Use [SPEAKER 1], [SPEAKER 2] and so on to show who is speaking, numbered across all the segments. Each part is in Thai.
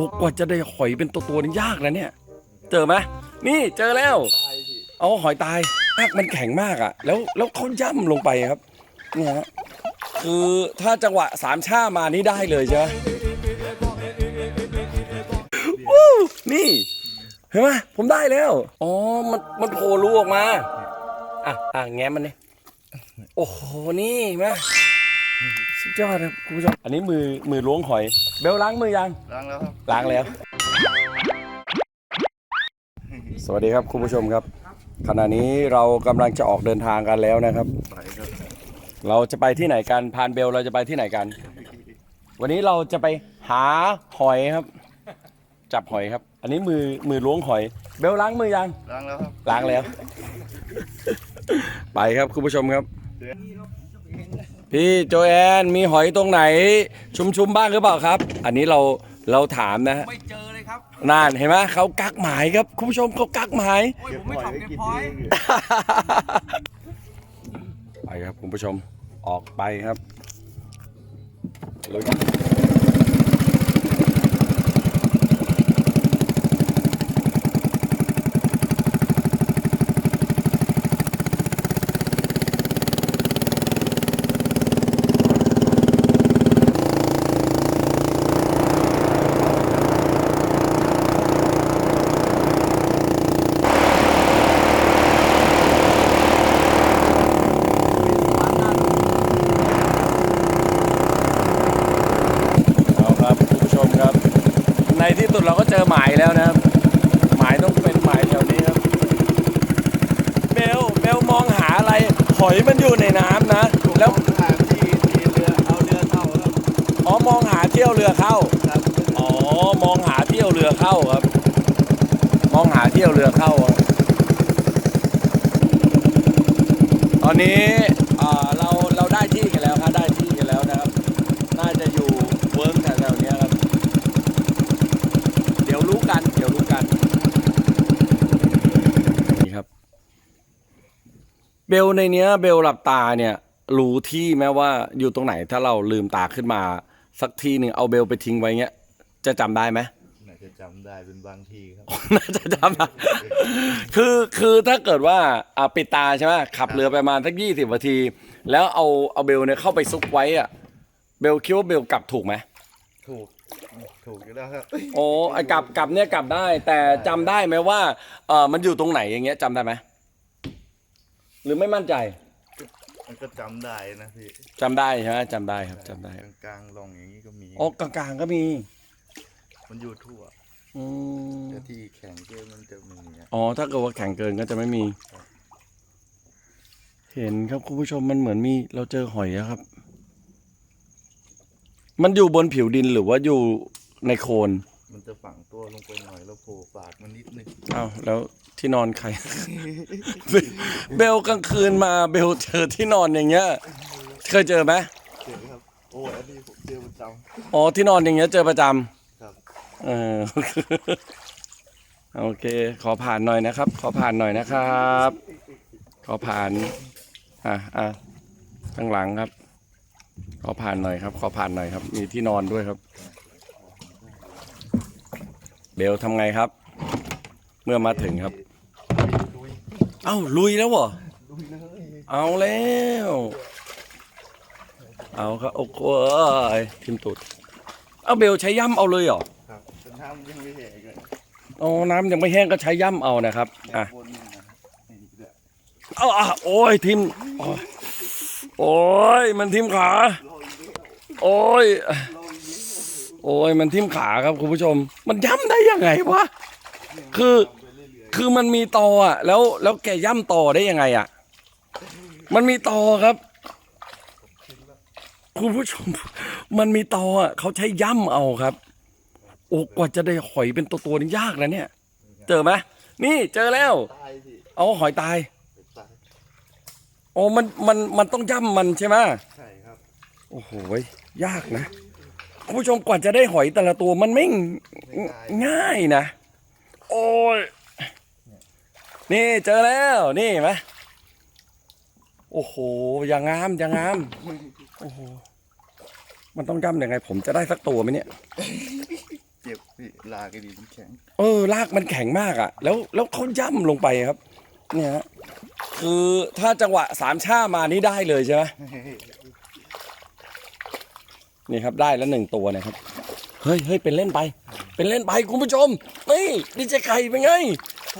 [SPEAKER 1] อ้กว่าจะได้หอยเป็นตัวตัวๆนี่ยากนะเนี่ย เจอไหมนี่เจอแล้ว เอาหอยตายรากมันแข็งมากอะ่ะ แล้วแล้วเขาย่ำลงไปครับเนี่ยฮะคือถ้าจังหวะสามชามานี่ได้เลยใช่ไหมวู้นี่ เห็นไหมผมได้แล้ว อ๋อ มันมันโผล่รูออกมา อะอะแง้มมันนี่โอ้โห นี่เห็นไหม สุดยอดครับคุณผู้ชมอันนี้มือมือล้วงหอย เบลล้างมือยัง
[SPEAKER 2] ล้างแล้วครับ
[SPEAKER 1] ล้างแล้ว สวัสดีครับคุณผู้ชมครับ ขณะนี้เรากำลังจะออกเดินทางกันแล้วนะครับ
[SPEAKER 2] ไปครับ
[SPEAKER 1] เราจะไปที่ไหนกันพานเบลเราจะไปที่ไหนกัน วันนี้เราจะไปหาหอยครับ จับหอยครับ อันนี้มือมือล้วงหอย เบลล้างมือยัง
[SPEAKER 2] ล้างแล้วครับ
[SPEAKER 1] ล้างแล้ว ไปครับคุณผู้ชมครับ พี่โจแอนมีหอยตรงไหนชุมๆบ้างหรือเปล่าครับ อันนี้เราเราถามนะฮะ
[SPEAKER 3] ไม่เจอเลยครับ
[SPEAKER 1] นานเห็นไหมเขากักหมายครับคุณผู้ชมเขากักหมาย
[SPEAKER 3] โอ้ยผมไม่ชอบเก็บพอยต์
[SPEAKER 1] ไปครับคุณผู้ชมออกไปครับลุยเอาครับคุณผู้ชมครับ ใน ที่สุดเราก็เจอหมายแล้วนะครับ หมายต้องเป็นหมายแถวนี้ครับเบลเบลมองหาอะไรหอยมันอยู่ในน้ำนะ แล้ว
[SPEAKER 2] ทางที่ที่เรือเอาเรือเข้าครับ
[SPEAKER 1] อ๋อมองหาเที่ยวเรือเข้า
[SPEAKER 2] ครับ
[SPEAKER 1] อ๋อมองหาเที่ยวเรือเข้าครับ มองหาเที่ยวเรือเข้าครับตอนนี้อ่าเราเราได้ที่กันแล้วครับได้ที่กันแล้วนะครับ น่าจะอยู่เวิร์กแถวๆเนี้ยครับ เดี๋ยวรู้กัน เดี๋ยวรู้กันนี่ครับ เบลในเนี้ยเบลหลับตาเนี่ยรู้ที่แม้ว่าอยู่ตรงไหนถ้าเราลืมตาขึ้นมาสักทีหนึ่งเอาเบลไปทิ้งไว้เงี้ย จะจำได้ไหม
[SPEAKER 2] น่าจะจำได้เป็นบางทีครับ
[SPEAKER 1] น่าจะจำได้คือคือถ้าเกิดว่าอ่าปิดตาใช่ไหมขับเรือไปประมาณสักยี่สิบนาที แล้วเอาเอาเบลเนี่ยเข้าไปซุกไว้อะเบลคิดว่าเบลกลับถูกไหม
[SPEAKER 2] ถูก ถูกอยู่แล้วครับ
[SPEAKER 1] โอ้ไอ้กลับกลับเนี่ยกลับได้ แต่จำได้ไหมว่าเออมันอยู่ตรงไหนอย่างเงี้ยจำได้ไหม หรือไม่มั่นใจ
[SPEAKER 2] มันก็จำได้นะพี่
[SPEAKER 1] จำได้ใช่ไหมจำได้ครับจำได้
[SPEAKER 2] กลางๆลองอย่างนี้ก็มี
[SPEAKER 1] โอ้กลางๆก็มี
[SPEAKER 2] มันอยู่ทั่ว
[SPEAKER 1] อืม
[SPEAKER 2] แต่ที่แข็งเกินมันจะมีอะ
[SPEAKER 1] อ๋อถ้าเกิดว่าแข็งเกินก็จะไม่มี เห็นครับคุณผู้ชมมันเหมือนมีเราเจอหอยอะครับ มันอยู่บนผิวดินหรือว่าอยู่ในโคลน
[SPEAKER 2] มันจะฝังตัวลงไปหน่อยแล้วโผล่ปากมันนิดนึง
[SPEAKER 1] อ้าวแล้วที่นอนใคร เบลกลางคืนมาเบลเจอที่นอนอย่างเงี้ย เคยเจอไหม
[SPEAKER 2] เจอครับ โอ้ยอันนี้ผมเจอประจ
[SPEAKER 1] อ๋อที่นอนอย่างเงี้ยเจอประจำำ
[SPEAKER 2] ครับ
[SPEAKER 1] เออ โอเค ขอผ่านหน่อยนะครับ ขอผ่านหน่อยนะครับ ขอผ่าน อะอะข้างหลังครับ ขอผ่านหน่อยครับ ขอผ่านหน่อยครับ มีที่นอนด้วยครับ เบลทำไงครับ เมื่อมาถึงครับ เอ้าลุยแล้วเหรอเอาแล้ว เอาครับโอ้โหเอ้ยทิมตุดเอาเบลใช้ย่ำเอาเลยเหรอ
[SPEAKER 2] ครับแต่น้ำยังไม่แห้งเลย
[SPEAKER 1] อ๋อน้ำยังไม่แห้งก็ใช้ย่ำเอานะครับอะ
[SPEAKER 2] บนนี่นะนี่ด้วย
[SPEAKER 1] เอาอะโอ้ยทิมโอ้ยโอ้ยมันทิมขา โอ้ย โอ้ยมันทิมขาครับคุณผู้ชม มันย่ำได้ยังไงวะคือคือมันมีตออะ แล้วแล้วแกย่ำตอได้ยังไงอะ มันมีตอครับ คุณผู้ชม มันมีตออะเขาใช้ย่ำเอาครับ โอ้กว่าจะได้หอยเป็นตัวตัวๆนี่ยากนะเนี่ย เจอไหมนี่เจอแล้ว
[SPEAKER 2] ตายสิ
[SPEAKER 1] เอาหอยตาย
[SPEAKER 2] ตาย
[SPEAKER 1] โอ้มันมันมันต้องย่ำมันใช่ไหม
[SPEAKER 2] ใช่ครับ
[SPEAKER 1] โอ้โหยากนะ คุณผู้ชมกว่าจะได้หอยแต่ละตัวมันไม่ง่ายนะ โอ้ย นี่เจอแล้วนี่เห็นไหมโอ้โห อย่างงาม อย่างงาม โอ้โห มันต้องย่ำยังไง ผมจะได้สักตัวไหมเนี่ย
[SPEAKER 2] เจ็บพี่ลากไอ้ดีมันแข็ง
[SPEAKER 1] เออรากมันแข็งมากอะ่ะ แล้วแล้วเขาย่ำลงไปครับ เนี่ยฮะคือถ้าจังหวะสามชามานี่ได้เลยใช่ไหม นี่ครับได้แล้วหนึ่งตัวเนะครับเฮ้ยเฮ้ยเป็นเล่นไป เป็นเล่นไปคุณผู้ชมนี่นี่เจะไข่เป็นไง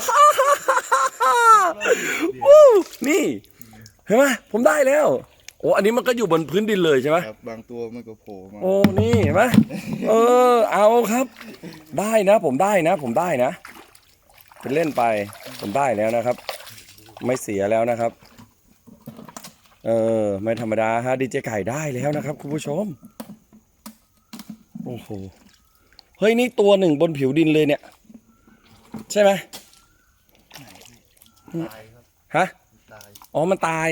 [SPEAKER 1] ฮ่าฮ่าฮ่าฮ่าฮ่าวู้นี่เห็นไหมผมได้แล้ว โอ้อันนี้มันก็อยู่บนพื้นดินเลยใช่ไหม
[SPEAKER 2] ครับบางตัวมันก็โผล่มา
[SPEAKER 1] โอ้นี่เห็นไหมเออ เอาครับ ได้นะ ผมได้นะ ผมได้นะ เป็นเล่นไป ผมได้แล้วนะครับ ไม่เสียแล้วนะครับ เออ ไม่ธรรมดาฮะดีเจไก่ได้แล้วนะครับ คุณผู้ชมโอ้โห เฮ้ย นี่ตัวหนึ่งบนผิวดินเลยเนี่ย ใช่ไหม
[SPEAKER 2] ตายครับ
[SPEAKER 1] ฮะ
[SPEAKER 2] ตาย
[SPEAKER 1] อ๋อ มันตาย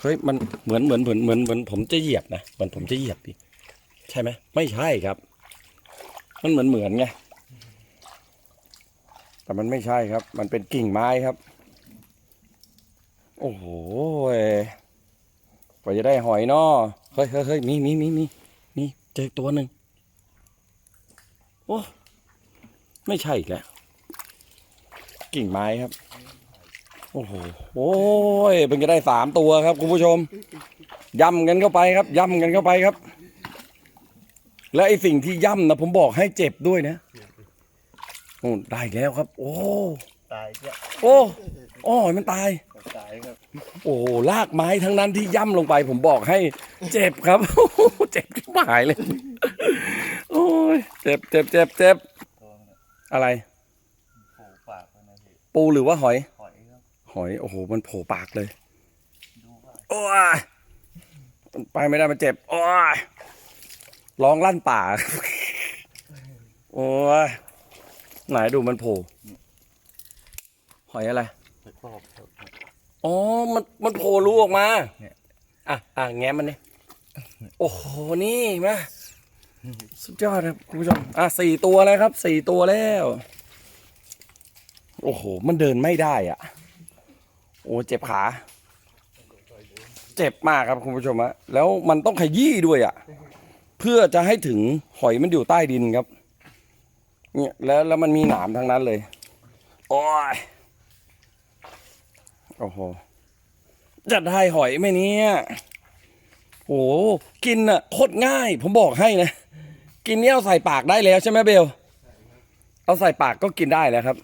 [SPEAKER 1] เฮ้ย มันเหมือนเหมือนเหมือนเหมือนเหมือนผมจะเหยียบนะเหมือนผมจะเหยียบดิใช่ไหม ไม่ใช่ครับ มันเหมือนเหมือนไง แต่มันไม่ใช่ครับ มันเป็นกิ่งไม้ครับ โอ้โหกว่าจะได้หอยนอเฮ้ยเฮ้ยเฮ้ยนี่นี่นี่นี่นี่ เจอตัวหนึ่งโอ้ไม่ใช่อีกแล้วกิ่งไม้ครับ โอ้โหโอ้ยเพิ่งจะได้สามตัวครับ คุณผู้ชมย่ำกันเข้าไปครับย่ำกันเข้าไปครับ และไอสิ่งที่ย่ำนะผมบอกให้เจ็บด้วยนะโอ้ได้แล้วครับ โอ้
[SPEAKER 2] ตายเนี่ย
[SPEAKER 1] โอ้โอ้ยมันตาย
[SPEAKER 2] ตายครับ
[SPEAKER 1] โอ้ลากไม้ทั้งนั้นที่ย่ำลงไปผมบอกให้ เจ็บครับ เจ็บที่หายเลย โอ้ยเจ็บเจ็บเจ็บเจ็บ
[SPEAKER 2] ตัวมันอะ
[SPEAKER 1] อะไร
[SPEAKER 2] โผล่ปากมันนะพี่
[SPEAKER 1] ปูหรือว่าหอย
[SPEAKER 2] หอยครับ
[SPEAKER 1] หอย โอ้โห มันโผล่ปากเลย
[SPEAKER 2] ดูว่า
[SPEAKER 1] โอ้ยมันไปไม่ได้มันเจ็บ โอ้ยร้องลั่นป่า โอ้ยไหนดูมันโผล่หอยอะไร
[SPEAKER 2] ไปครอบครับ
[SPEAKER 1] อ๋อ มันมันโผล่รูออกมา
[SPEAKER 2] เนี่ย
[SPEAKER 1] อะอะแง้มมันนี่โอ้โห นี่มาสุดยอดครับคุณผู้ชม อะสี่ตัวแล้วครับสี่ตัวแล้ว โอ้โห มันเดินไม่ได้อะ โอ้เจ็บขา เจ็บมากครับคุณผู้ชมฮะแล้วมันต้องขยี้ด้วยอะ เพื่อจะให้ถึงหอยมันอยู่ใต้ดินครับ เนี่ยแล้วแล้วมันมีหนามทั้งนั้นเลย โอ้ย โอ้โหจะได้หอยไหมเนี่ยโอ้โหกินอะโคตรง่าย ผมบอกให้นะ กินเนี่ยเอาใส่ปากได้แล้วใช่ไหมเบล เอาใส่ปากก็กินได้แล้วครับ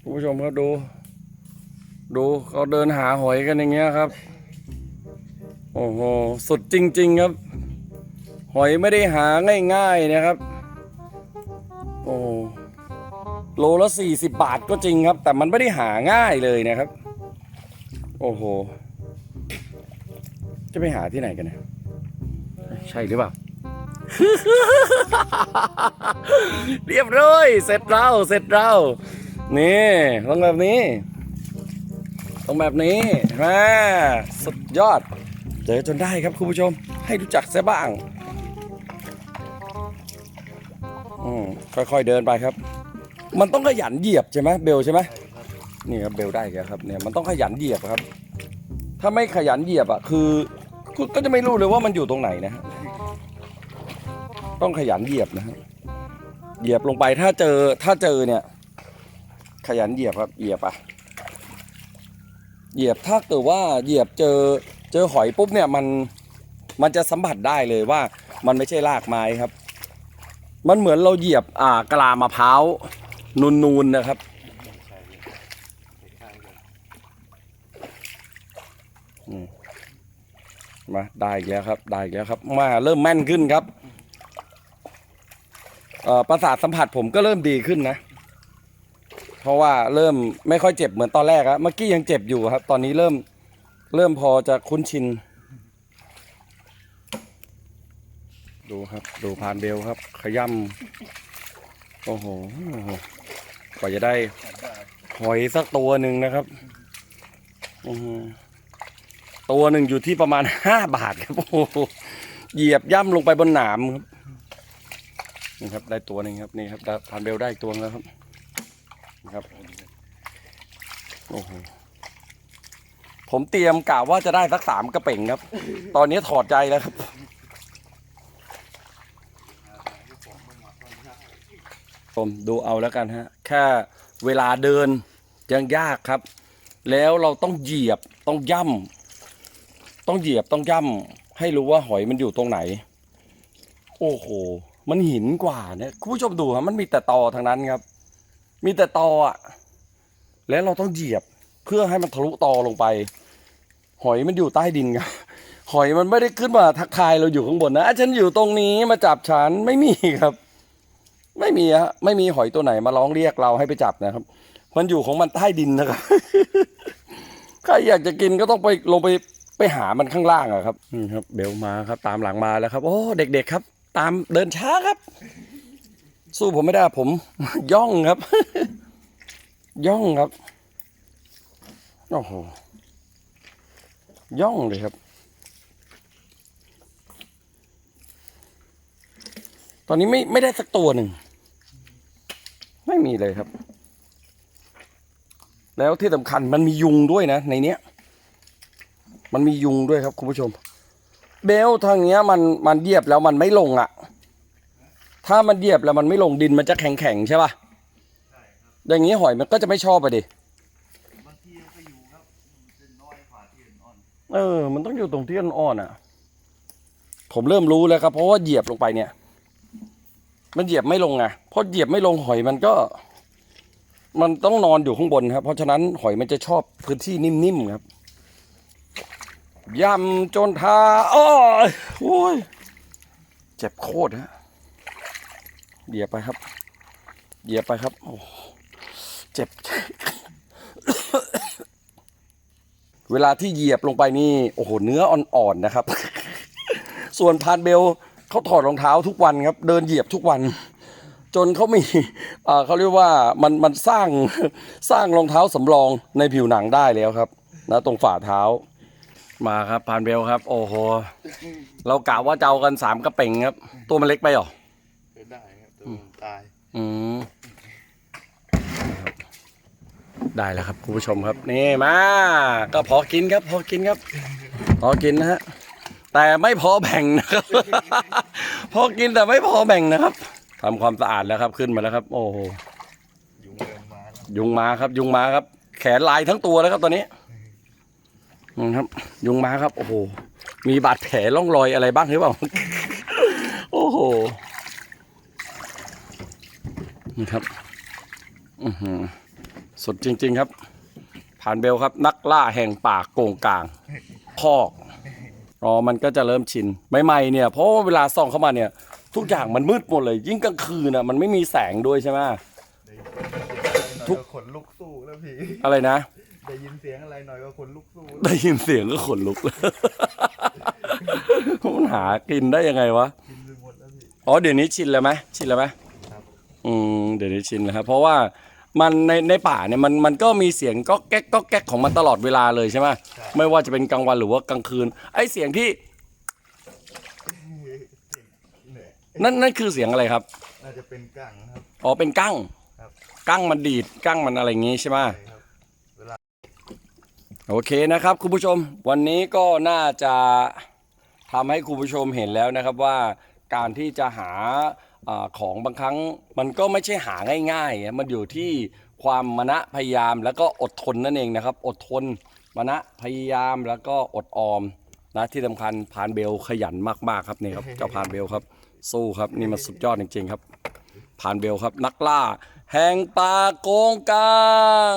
[SPEAKER 1] คุณผู้ชมครับดู ดูเขาเดินหาหอยกันอย่างเงี้ยครับ โอ้โหสุดจริง ๆ ครับ หอยไม่ได้หาง่าย ๆ นะครับ โลละสี่สิบบาทก็จริงครับ แต่มันไม่ได้หาง่ายเลยนะครับ โอ้โห จะไปหาที่ไหนกันเนี่ยใช่หรือเปล่า เรียบร้อย เสร็จเราเสร็จเรานี่ต้องแบบนี้ต้องแบบนี้มาสุดยอด เจอจนได้ครับคุณผู้ชม ให้รู้จักซะบ้าง อืมค่อยๆเดินไปครับ มันต้องขยันเหยียบใช่ไหมเบลใช่ไหมนี่ครับเบลได้แกครับเนี่ยมันต้องขยันเหยียบครับ ถ้าไม่ขยันเหยียบอะคือคุณก็จะไม่รู้เลยว่ามันอยู่ตรงไหนนะฮะต้องขยันเหยียบนะฮะเหยียบลงไปถ้าเจอถ้าเจอเนี่ย ขยันเหยียบครับเหยียบอะเหยียบถ้าเกิดว่าเหยียบเจอเจอหอยปุ๊บเนี่ยมันมันจะสัมผัสได้เลยว่า มันไม่ใช่รากไม้ครับ มันเหมือนเราเหยียบอ่ากะลามะพร้าว นูนๆนะครับ มาได้อีกแล้วครับ ได้อีกแล้วครับ มาเริ่มแม่นขึ้นครับอ่อประสาทสัมผัสผมก็เริ่มดีขึ้นนะ เพราะว่าเริ่มไม่ค่อยเจ็บเหมือนตอนแรกครับเมื่อกี้ยังเจ็บอยู่ครับ ตอนนี้เริ่มเริ่มพอจะคุ้นชิน ดูครับ ดูพานเบลครับ ขย่ำโอ้โห กว่าจะได้หอยสักตัวหนึ่งนะครับตัวหนึ่งอยู่ที่ประมาณห้าบาทครับโอ้โหเหยียบย่ำลงไปบนหนามครับนี่ครับได้ตัวหนึ่งครับนี่ครับพานเบลได้อีกตัวแล้วครับครับโอ้โหผมเตรียมกะว่าจะได้สักสามกระเป่งครับ ตอนนี้ถอดใจแล้วครับ ผมดูเอาแล้วกันฮะแค่เวลาเดินยังยากครับ แล้วเราต้องเหยียบต้องย่ำต้องเหยียบต้องย่ำให้รู้ว่าหอยมันอยู่ตรงไหน โอ้โห มันหินกว่าเนี่ยคุณผู้ชมดูครับมันมีแต่ตอทางนั้นครับ มีแต่ตออะแล้วเราต้องเหยียบเพื่อให้มันทะลุตอลงไป หอยมันอยู่ใต้ดินครับหอยมันไม่ได้ขึ้นมาทักทายเราอยู่ข้างบนนะฉันอยู่ตรงนี้มาจับฉันไม่มีครับ ไม่มีฮะไม่มีหอยตัวไหนมาร้องเรียกเราให้ไปจับนะครับ มันอยู่ของมันใต้ดินนะครับ ใครอยากจะกินก็ต้องไปลงไปไปหามันข้างล่างอะครับนี่ครับ เบลมาครับ ตามหลังมาแล้วครับ โอ้เด็ก ๆครับ ตามเดินช้าครับ สู้ผมไม่ได้ผม ย่องครับ ย่องครับโอ้โหย่องเลยครับ ตอนนี้ไม่ไม่ได้สักตัวหนึ่ง ไม่มีเลยครับ แล้วที่สำคัญมันมียุงด้วยนะ ในเนี้ย มันมียุงด้วยครับคุณผู้ชม เบลทางเนี้ยมันมันเหยียบแล้วมันไม่ลงอะ่ะ ถ้ามันเหยียบแล้วมันไม่ลงดินมันจะแข็งแข็งๆใช่ป่ะ
[SPEAKER 2] ใช่ครับ
[SPEAKER 1] อย่างนี้หอยมันก็จะไม่ชอบไปดิ
[SPEAKER 2] บางทีมันก็อยู่ครับมันจะน้อยกว่าที่อ่อน
[SPEAKER 1] เออ มันต้องอยู่ตรงที่อ่อนๆอะ ผมเริ่มรู้แล้วครับ เพราะว่าเหยียบลงไปเนี่ย มันเหยียบไม่ลงไงเพราะเหยียบไม่ลงหอยมันก็ มันต้องนอนอยู่ข้างบนครับ เพราะฉะนั้นหอยมันจะชอบพื้นที่นิ่มๆครับยำจนทาอ้อยโอ้ยเจ็บโคตรฮะเหยียบไปครับ เหยียบไปครับโอ้เจ็บ เวลาที่เหยียบลงไปนี่ โอ้โห เนื้ออ่อนๆนะครับ ส่วนพานเบล เขาถอดรองเท้าทุกวันครับ เดินเหยียบทุกวัน จนเขามีเอ่อเขาเรียกว่ามันมันสร้างสร้างรองเท้าสำรองในผิวหนังได้แล้วครับนะตรงฝ่าเท้ามาครับพานเบลครับ โอ้โห เรากะว่าจะเอากันสามกระเป่งครับ ตัวมันเล็กไปเหรอ
[SPEAKER 2] ๆก็ได้ครับแต่มันตาย
[SPEAKER 1] อืมได้แล้วครับคุณผู้ชมครับ นี่มา ก็พอกินครับ พอกินครับ พอกินนะฮะ แต่ไม่พอแบ่งนะครับ พอกินแต่ไม่พอแบ่งนะครับทำความสะอาดแล้วครับขึ้นมาแล้วครับ โอ้โห
[SPEAKER 2] ยุงเดินมาแล้ว
[SPEAKER 1] ยุงมาครับ ยุงมาครับ แขนลายทั้งตัวแล้วครับตอนนี้นี่ครับ ยุงมาครับ โอ้โหมีบาดแผลร่องรอยอะไรบ้างหรือเปล่า โอ้โหนี่ครับอือหือสดจริง ๆ ครับผ่านเบลครับ นักล่าแห่งป่าโกงกลางคอก อ๋อมันก็จะเริ่มชินใหม่ๆเนี่ยเพราะว่าเวลาส่องเข้ามาเนี่ย ทุกอย่างมันมืดหมดเลย ยิ่งกลางคืนน่ะมันไม่มีแสงด้วยใช่ไหม ทุ
[SPEAKER 2] ทุ
[SPEAKER 1] ก
[SPEAKER 2] กขนลุกสู้แล้วพี่
[SPEAKER 1] อะไรนะ
[SPEAKER 2] ได้ยินเสียงอะไรหน่อยก็ขนลุกสู้
[SPEAKER 1] ได้ยินเสียงก็ขนลุกมันหากินได้ยังไงวะ
[SPEAKER 2] กินไปหมดแล้วพี่
[SPEAKER 1] อ๋อเดี๋ยวนี้ชินแล้วไหมชินแล้วไหม
[SPEAKER 2] ครับ
[SPEAKER 1] อืมเดี๋ยวนี้ชินแล้วครับเพราะว่า มันในในป่าเนี่ยมันมันก็มีเสียงก็แก๊กก็แก๊กของมันตลอดเวลาเลยใช่ไหม
[SPEAKER 2] ใช่
[SPEAKER 1] ไม่ว่าจะเป็นกลางวันหรือว่ากลางคืน ไอเสียงที่
[SPEAKER 2] เหนื่อย
[SPEAKER 1] นั่นนั่นคือเสียงอะไรครับ
[SPEAKER 2] น่าจะเป็นกังครับ
[SPEAKER 1] อ๋อเป็นกั้ง
[SPEAKER 2] ครับ
[SPEAKER 1] กั้งมันดีดกั้งมันอะไรอย่างงี้ใช่ไหม
[SPEAKER 2] ใช่ครับ
[SPEAKER 1] โอเคนะครับ คุณผู้ชม วันนี้ก็น่าจะทำให้คุณผู้ชมเห็นแล้วนะครับว่าการที่จะหา อาของบางครั้งมันก็ไม่ใช่หาง่ายๆมันอยู่ที่ความมณะพยายามแล้วก็อดทนนั่นเองนะครับ อดทนมณะพยายามแล้วก็อดออมนะที่สำคัญพานเบลขยันมากๆครับนี่ครับเจ้าพานเบลครับ สู้ครับนี่มันสุดยอดจริงๆครับพานเบลครับ นักล่า แห่งป่าโกงกลาง